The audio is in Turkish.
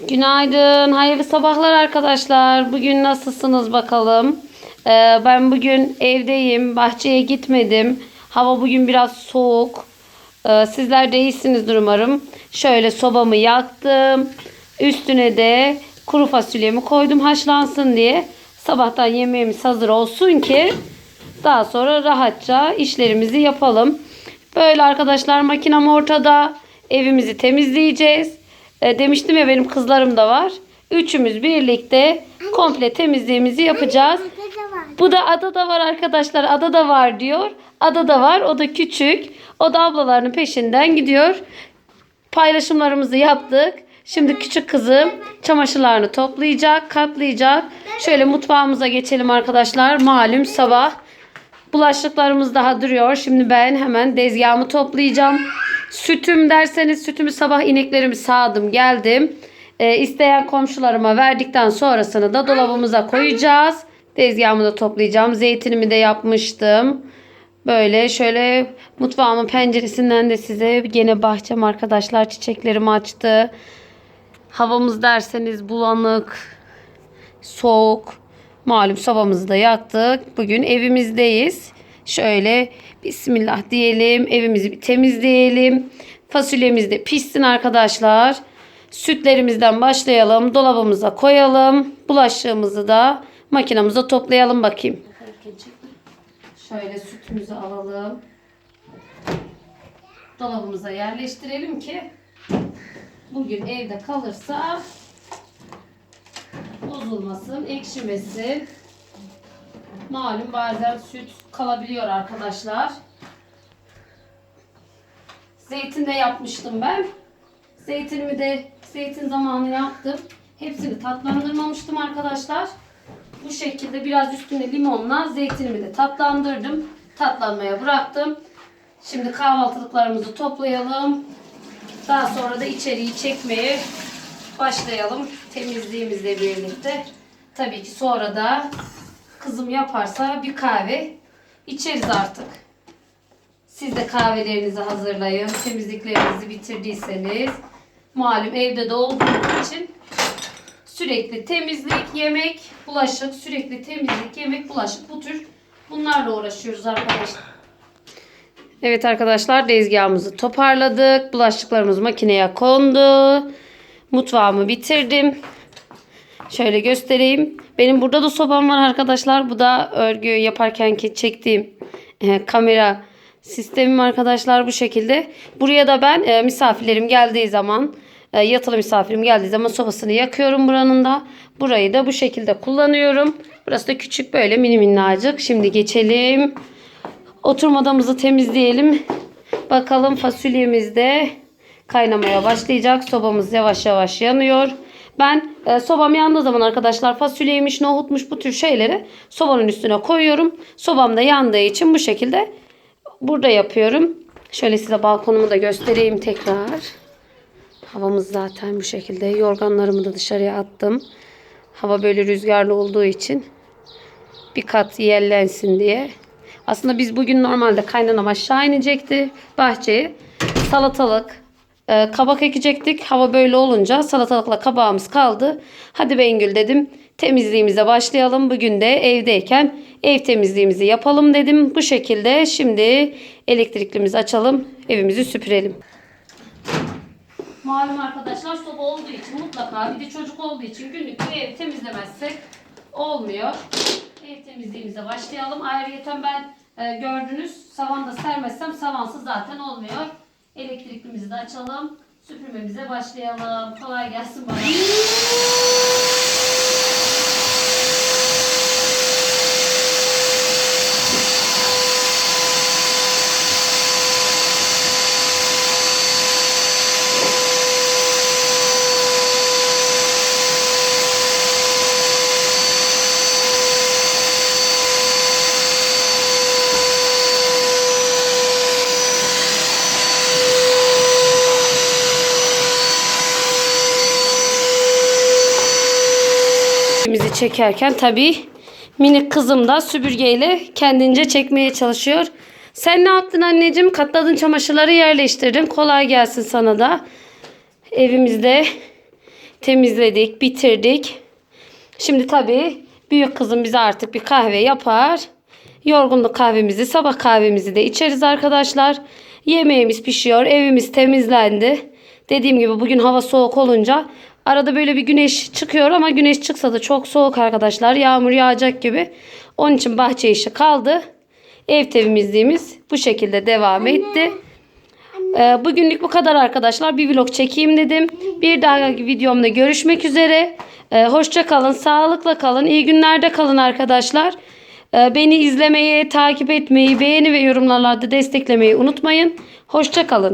Günaydın, hayırlı sabahlar arkadaşlar. Bugün nasılsınız bakalım? Ee, ben bugün evdeyim, bahçeye gitmedim. Hava bugün biraz soğuk. Ee, sizler de iyisinizdir umarım. Şöyle sobamı yaktım. Üstüne de kuru fasulyemi koydum haşlansın diye. Sabahtan yemeğimiz hazır olsun ki daha sonra rahatça işlerimizi yapalım. Böyle arkadaşlar makinem ortada. Evimizi temizleyeceğiz. E, demiştim ya benim kızlarım da var. Üçümüz birlikte komple temizliğimizi yapacağız. Bu da ada da var arkadaşlar. Ada da var diyor. Ada da var. O da küçük. O da ablalarının peşinden gidiyor. Paylaşımlarımızı yaptık. Şimdi küçük kızım çamaşırlarını toplayacak, katlayacak. Şöyle mutfağımıza geçelim arkadaşlar. Malum sabah Bulaşıklarımız daha duruyor. Şimdi ben hemen dezgahımı toplayacağım. Sütüm derseniz sütümü sabah ineklerimi sağdım geldim. Ee, isteyen komşularıma verdikten sonrasını da dolabımıza koyacağız. Dezgahımı da toplayacağım. Zeytinimi de yapmıştım. Böyle şöyle mutfağımın penceresinden de size gene bahçem arkadaşlar çiçeklerimi açtı. Havamız derseniz bulanık, soğuk. Malum sobamızı da yaktık. Bugün evimizdeyiz. Şöyle bismillah diyelim. Evimizi bir temizleyelim. Fasulyemiz de pişsin arkadaşlar. Sütlerimizden başlayalım. Dolabımıza koyalım. Bulaşığımızı da makinamıza toplayalım bakayım. Şöyle sütümüzü alalım. Dolabımıza yerleştirelim ki bugün evde kalırsa bozulmasın, ekşimesin. Malum bazen süt kalabiliyor arkadaşlar. Zeytin de yapmıştım ben. Zeytinimi de zeytin zamanı yaptım. Hepsini tatlandırmamıştım arkadaşlar. Bu şekilde biraz üstüne limonla zeytinimi de tatlandırdım. Tatlanmaya bıraktım. Şimdi kahvaltılıklarımızı toplayalım. Daha sonra da içeriği çekmeye başlayalım temizliğimizle birlikte. Tabii ki sonra da kızım yaparsa bir kahve içeriz artık. Siz de kahvelerinizi hazırlayın. Temizliklerinizi bitirdiyseniz. Malum evde de olduğumuz için sürekli temizlik, yemek, bulaşık, sürekli temizlik, yemek, bulaşık bu tür bunlarla uğraşıyoruz arkadaşlar. Evet arkadaşlar dezgahımızı toparladık. Bulaşıklarımız makineye kondu. Mutfağımı bitirdim. Şöyle göstereyim. Benim burada da sobam var arkadaşlar. Bu da örgü yaparken ki çektiğim e, kamera sistemim arkadaşlar bu şekilde. Buraya da ben e, misafirlerim geldiği zaman e, yatılı misafirim geldiği zaman sobasını yakıyorum buranın da. Burayı da bu şekilde kullanıyorum. Burası da küçük böyle mini minnacık. Şimdi geçelim. Oturma odamızı temizleyelim. Bakalım fasulyemiz de kaynamaya başlayacak. Sobamız yavaş yavaş yanıyor. Ben e, sobam yandığı zaman arkadaşlar fasulyeymiş, nohutmuş bu tür şeyleri sobanın üstüne koyuyorum. Sobam da yandığı için bu şekilde burada yapıyorum. Şöyle size balkonumu da göstereyim tekrar. Havamız zaten bu şekilde. Yorganlarımı da dışarıya attım. Hava böyle rüzgarlı olduğu için bir kat yellensin diye. Aslında biz bugün normalde kaynanam aşağı inecekti bahçeye. Salatalık, e, kabak ekecektik. Hava böyle olunca salatalıkla kabağımız kaldı. Hadi Bengül dedim temizliğimize başlayalım. Bugün de evdeyken ev temizliğimizi yapalım dedim. Bu şekilde şimdi elektriklimizi açalım. Evimizi süpürelim. Malum arkadaşlar soba olduğu için mutlaka bir de çocuk olduğu için günlük bir ev temizlemezsek olmuyor. Ev temizliğimize başlayalım. Ayrıca ben e, gördünüz savanda sermezsem savansız zaten olmuyor. Elektriklimizi de açalım. Süpürmemize başlayalım. Kolay gelsin bana. Çekerken tabii minik kızım da süpürgeyle kendince çekmeye çalışıyor. Sen ne yaptın anneciğim? Katladın çamaşırları yerleştirdin. Kolay gelsin sana da. Evimizde temizledik, bitirdik. Şimdi tabii büyük kızım bize artık bir kahve yapar. Yorgunluk kahvemizi, sabah kahvemizi de içeriz arkadaşlar. Yemeğimiz pişiyor, evimiz temizlendi. Dediğim gibi bugün hava soğuk olunca arada böyle bir güneş çıkıyor ama güneş çıksa da çok soğuk arkadaşlar. Yağmur yağacak gibi. Onun için bahçe işi kaldı. Ev temizliğimiz bu şekilde devam etti. Ee, bugünlük bu kadar arkadaşlar. Bir vlog çekeyim dedim. Bir dahaki videomda görüşmek üzere. Ee, hoşça kalın, sağlıkla kalın, iyi günlerde kalın arkadaşlar. Ee, beni izlemeyi, takip etmeyi, beğeni ve yorumlarla da desteklemeyi unutmayın. Hoşça kalın.